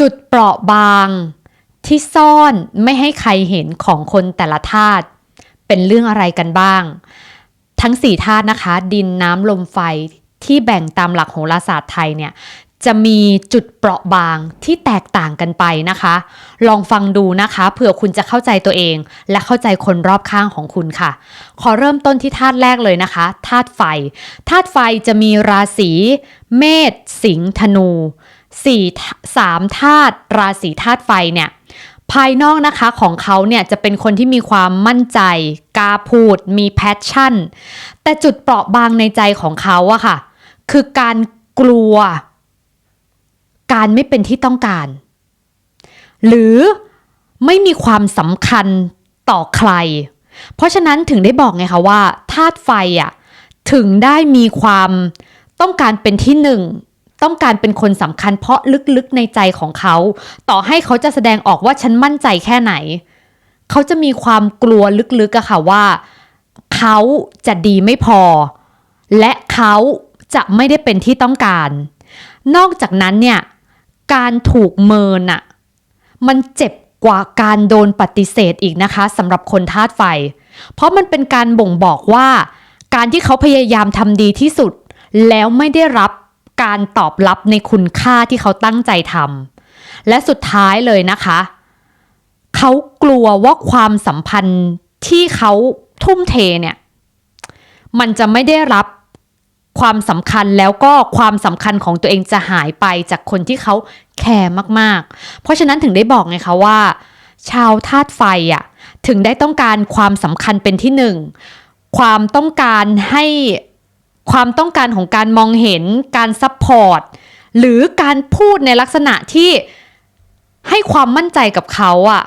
จุดเปราะบาง ที่ซ่อนไม่ให้ใครเห็นของคนแต่ละธาตุเป็นเรื่องอะไรกันบ้าง ทั้งสี่ธาตุนะคะ ดินน้ำลมไฟที่แบ่งตามหลักโหราศาสตร์ไทยเนี่ยจะมีจุดเปราะบางที่แตกต่างกันไปนะคะ ลองฟังดูนะคะเผื่อคุณจะเข้าใจตัวเอง และเข้าใจคนรอบข้างของคุณค่ะ ขอเริ่มต้นที่ธาตุแรกเลยนะคะธาตุไฟธาตุไฟจะมีราศีเมษสิงห์ธนู สี่สามธาตุราศีธาตุไฟเนี่ยภายนอกนะคะของเขาเนี่ยจะเป็นคนที่มีความมั่นใจกล้าพูด มีแพชชั่น แต่จุดเปราะบางในใจของเขาอะค่ะ คือการกลัว การไม่เป็นที่ต้องการ หรือไม่มีความสำคัญต่อใคร เพราะฉะนั้นถึงได้บอกไงคะว่าธาตุไฟอะถึงได้มีความต้องการเป็นที่หนึ่ง ต้องการเป็นคนสำคัญเพราะลึกๆในใจของเขา ต่อให้เขาจะแสดงออกว่าฉันมั่นใจแค่ไหน เขาจะมีความกลัวลึกๆอะค่ะว่า เขาจะดีไม่พอ และเขาจะไม่ได้เป็นที่ต้องการ นอกจากนั้นเนี่ยการถูกเมินอะมันเจ็บกว่าการโดนปฏิเสธอีกนะคะสำหรับคนธาตุไฟ เพราะมันเป็นการบ่งบอกว่า การที่เขาพยายามทำดีที่สุด แล้วไม่ได้รับ การตอบรับในคุณค่าที่เขาตั้งใจทำและสุดท้ายเลยนะคะ เขากลัวว่าความสัมพันธ์ที่เขาทุ่มเทเนี่ย มันจะไม่ได้รับความสำคัญแล้วก็ความสำคัญของตัวเองจะหายไปจากคนที่เขาแคร์มากๆ เพราะฉะนั้นถึงได้บอกไงคะว่า ชาวธาตุไฟอะถึงได้ต้องการความสำคัญเป็นที่หนึ่ง ความต้องการให้ ความต้องการของการมองเห็นการซัพพอร์ตหรือการพูดในลักษณะที่ให้ความมั่นใจกับเขาอะ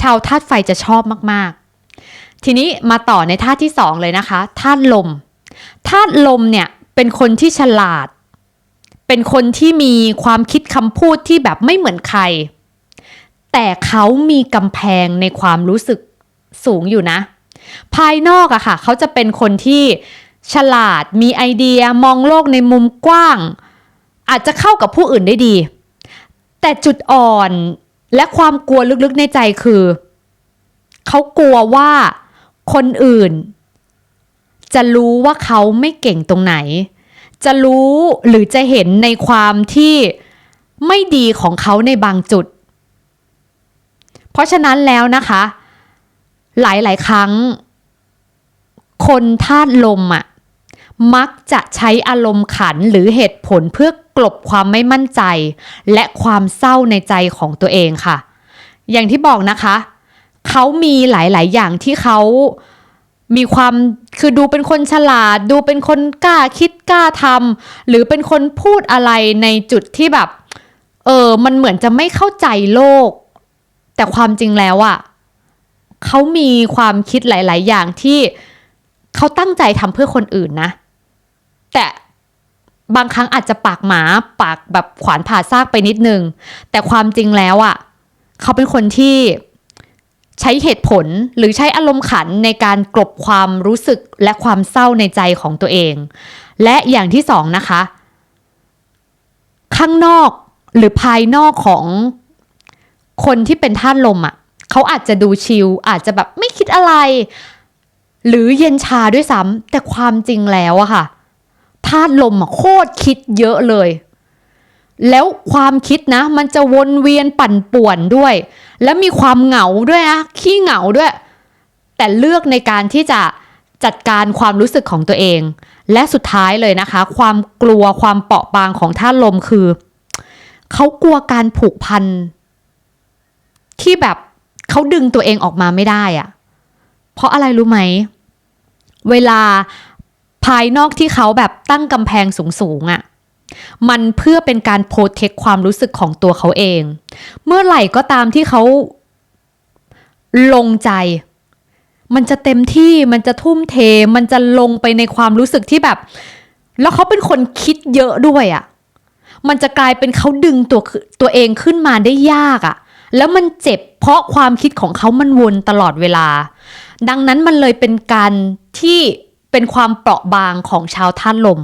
ชาวธาตุไฟจะชอบมากๆ ทีนี้มาต่อในธาตุที่สองเลยนะคะธาตุลมธาตุลมเนี่ยเป็นคนที่ฉลาด เป็นคนที่มีความคิดคำพูดที่แบบไม่เหมือนใคร แต่เขามีกำแพงในความรู้สึกสูงอยู่นะ ภายนอกอะค่ะ เขาจะเป็นคนที่ ฉลาด มีไอเดียมองโลกในมุมกว้าง อาจจะเข้ากับผู้อื่นได้ดี แต่จุดอ่อนและความกลัวลึกๆในใจคือ เขากลัวว่าคนอื่น จะรู้ว่าเขาไม่เก่งตรงไหน จะรู้หรือจะเห็นในความที่ไม่ดีของเขาในบางจุด เพราะฉะนั้นแล้วนะคะ หลายๆ ครั้ง คนธาตุลมอะ่ะ มักจะใช้อารมณ์ขันหรือเหตุผลเพื่อกลบความไม่มั่นใจ และความเศร้าในใจของตัวเองค่ะ อย่างที่บอกนะคะ เขามีหลาย ๆ อย่างที่เขามีความคือดูเป็นคนฉลาด ดูเป็นคนกล้าคิดกล้าทำหรือเป็นคนพูดอะไรในจุดที่แบบ เออมันเหมือนจะไม่เข้าใจโลก แต่ความจริงแล้วอะเขามีความคิดหลาย ๆ อย่างที่เขาตั้งใจทำเพื่อคนอื่นนะ แต่บางครั้งอาจจะปากหมาปากแบบขวานผ่าซากไปนิดนึง แต่ความจริงแล้วอะเขาเป็นคนที่ใช้เหตุผลหรือใช้อารมณ์ขันในการกลบความรู้สึกและความเศร้าในใจของตัวเอง และอย่างที่สองนะคะ ข้างนอกหรือภายนอกของคนที่เป็นท่านลมอะ่ะ เขาอาจจะดูชิลอาจจะแบบไม่คิดอะไร หรือเย็นชาด้วยซ้ำแต่ความจริงแล้วอะค่ะ ธาตุลมโคตรคิดเยอะเลย แล้วความคิดนะ มันจะวนเวียนปั่นป่วนด้วย แล้วมีความเหงาด้วยนะขี้เหงาด้วย แต่เลือกในการที่จะจัดการความรู้สึกของตัวเอง และสุดท้ายเลยนะคะ ความกลัวความเปราะบางของธาตุลมคือเขากลัวการผูกพันที่แบบเขาดึงตัวเองออกมาไม่ได้อะเพราะอะไรรู้ไหม เวลา ภายนอกที่เขาแบบตั้งกำแพงสูงๆอะ่ะมันเพื่อเป็นการโปรเทคความรู้สึกของตัวเขาเอง เมื่อไหร่ก็ตามที่เขาลงใจ มันจะเต็มที่มันจะทุ่มเท มันจะลงไปในความรู้สึกที่แบบ แล้วเขาเป็นคนคิดเยอะด้วยอะ่ะมันจะกลายเป็นเขาดึงตัวตัวเองขึ้นมาได้ยากอะ่ะ แล้วมันเจ็บเพราะความคิดของเขามันวนตลอดเวลา ดังนั้นมันเลยเป็นการที่ เป็นความเปราะบางของชาวธาตุลม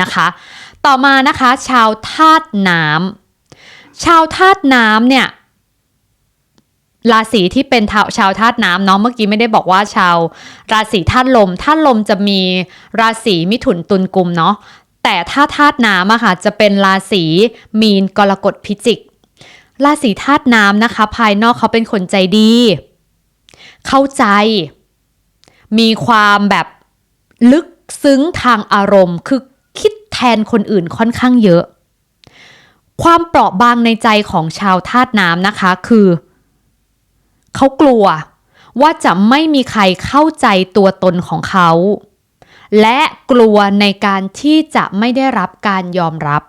นะคะ ต่อมานะคะชาวธาตุน้ชาวธาตุน้ำเนี่ยราศีที่เป็นชาวชาวธาตุน้ำเนาะเมื่อกี้ไม่ได้บอกว่าชาว ราศีธาตุลมธาตุลมจะมีราศีมิถุนตุลกุมเนาะแต่ถ้าธาตุน้ำอะค่ะจะเป็นราศีมีนกรกฎพิจิก ราศีธาตุน้ำนะคะ ภายนอกเขาเป็นคนใจดี เข้าใจ มีความแบบ ลึกซึ้งทางอารมณ์ คือคิดแทนคนอื่นค่อนข้างเยอะ ความเปราะบางในใจของชาวธาตุน้ำนะคะคือ เขากลัวว่าจะไม่มีใครเข้าใจตัวตนของเขา และกลัวในการที่จะไม่ได้รับการยอมรับ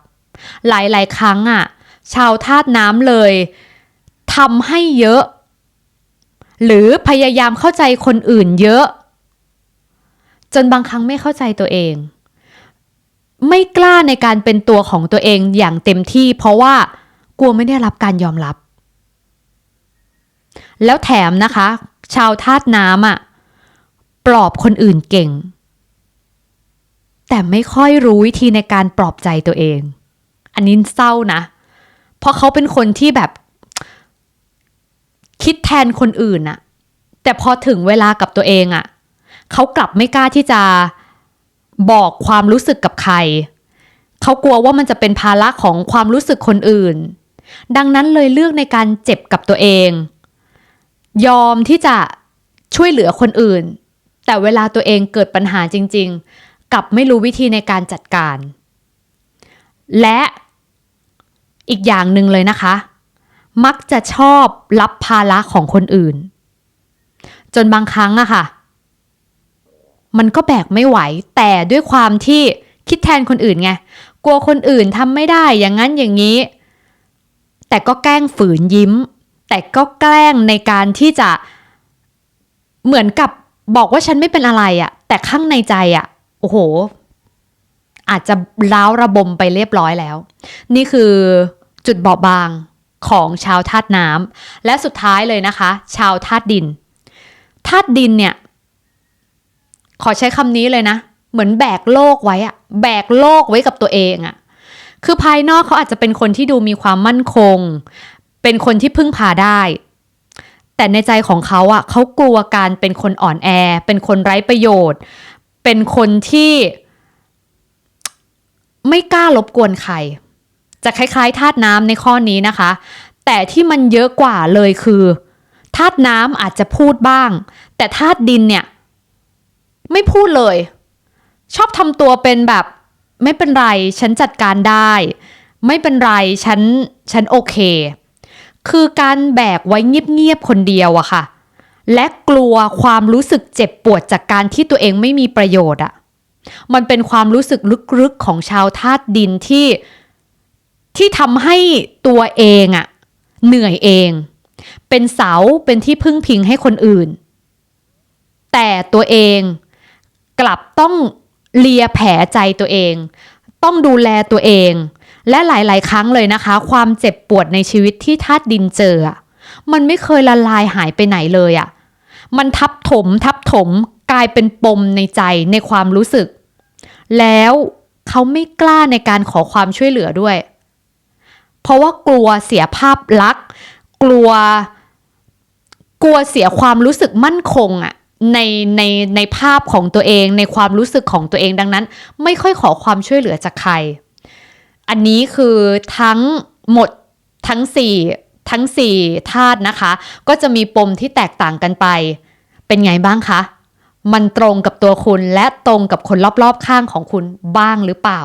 หลายๆ ครั้งอะ ชาวธาตุน้ำเลยทำให้เยอะ หรือพยายามเข้าใจคนอื่นเยอะ จนบางครั้งไม่เข้าใจตัวเอง ไม่กล้าในการเป็นตัวของตัวเองอย่างเต็มที่ เพราะว่ากลัวไม่ได้รับการยอมรับ แล้วแถมนะคะ ชาวธาตุน้ำอะปลอบคนอื่นเก่ง แต่ไม่ค่อยรู้วิธีในการปลอบใจตัวเอง อันนี้เศร้านะ เพราะเขาเป็นคนที่แบบคิดแทนคนอื่นอะแต่พอถึงเวลากับตัวเองอะ เขากลับไม่กล้าที่จะบอกความรู้สึกกับใคร เขากลัวว่ามันจะเป็นภาระของความรู้สึกคนอื่น ดังนั้นเลยเลือกในการเจ็บกับตัวเอง ยอมที่จะช่วยเหลือคนอื่น แต่เวลาตัวเองเกิดปัญหาจริง ๆ กลับไม่รู้วิธีในการจัดการ และอีกอย่างหนึ่งเลยนะคะ มักจะชอบรับภาระของคนอื่น จนบางครั้งอะค่ะ มันก็แบกไม่ไหว แต่ด้วยความที่คิดแทนคนอื่นไง กลัวคนอื่นทำไม่ได้อย่างนั้นอย่างนี้ แต่ก็แกล้งฝืนยิ้ม แต่ก็แกล้งในการที่จะเหมือนกับบอกว่าฉันไม่เป็นอะไรอะแต่ข้างในใจอะโอ้โห อาจจะร้าวระบมไปเรียบร้อยแล้ว นี่คือจุดเบาบางของชาวธาตุน้ำและสุดท้ายเลยนะคะ ชาวธาตุดินธาตุดินเนี่ย ขอใช้คำนี้เลยนะ เหมือนแบกโลกไว้อะแบกโลกไว้กับตัวเองอะคือภายนอกเขาอาจจะเป็นคนที่ดูมีความมั่นคง เป็นคนที่พึ่งพาได้ แต่ในใจของเขาอะเขากลัวการเป็นคนอ่อนแอ เป็นคนไร้ประโยชน์ เป็นคนที่ ไม่กล้ารบกวนใคร จะคล้ายๆธาตุน้ำในข้อนี้นะคะ แต่ที่มันเยอะกว่าเลยคือธาตุน้ำอาจจะพูดบ้าง แต่ธาตุดินเนี่ย ไม่พูดเลย ชอบทำตัวเป็นแบบ ไม่เป็นไร ฉันจัดการได้ ไม่เป็นไร ฉัน ฉันโอเค คือการแบกไว้เงียบๆคนเดียวอะค่ะ และกลัวความรู้สึกเจ็บปวดจากการที่ตัวเองไม่มีประโยชน์อะมันเป็นความรู้สึกลึกๆของชาวธาตุดินที่ที่ทำให้ตัวเองอะเหนื่อยเอง เป็นเสาเป็นที่พึ่งพิงให้คนอื่น แต่ตัวเอง กลับต้องเลียแผลใจตัวเอง ต้องดูแลตัวเอง และหลาย ๆ ครั้งเลยนะคะ ความเจ็บปวดในชีวิตที่ธาตุดินเจอ มันไม่เคยละลายหายไปไหนเลยอะมันทับถมทับถมกลายเป็นปมในใจในความรู้สึก แล้วเขาไม่กล้าในการขอความช่วยเหลือด้วย เพราะว่ากลัวเสียภาพลักษณ์ กลัว กลัวเสียความรู้สึกมั่นคงอะ ในในในภาพของตัวเองในความรู้สึกของตัวเองดังนั้น ไม่ค่อยขอความช่วยเหลือจากใคร อันนี้คือทั้งหมดทั้งสี่ทั้งสี่ธาตุนะคะ ก็จะมีปมที่แตกต่างกันไป เป็นไงบ้างคะ มันตรงกับตัวคุณและตรงกับคนรอบๆข้างของคุณบ้างหรือเปล่า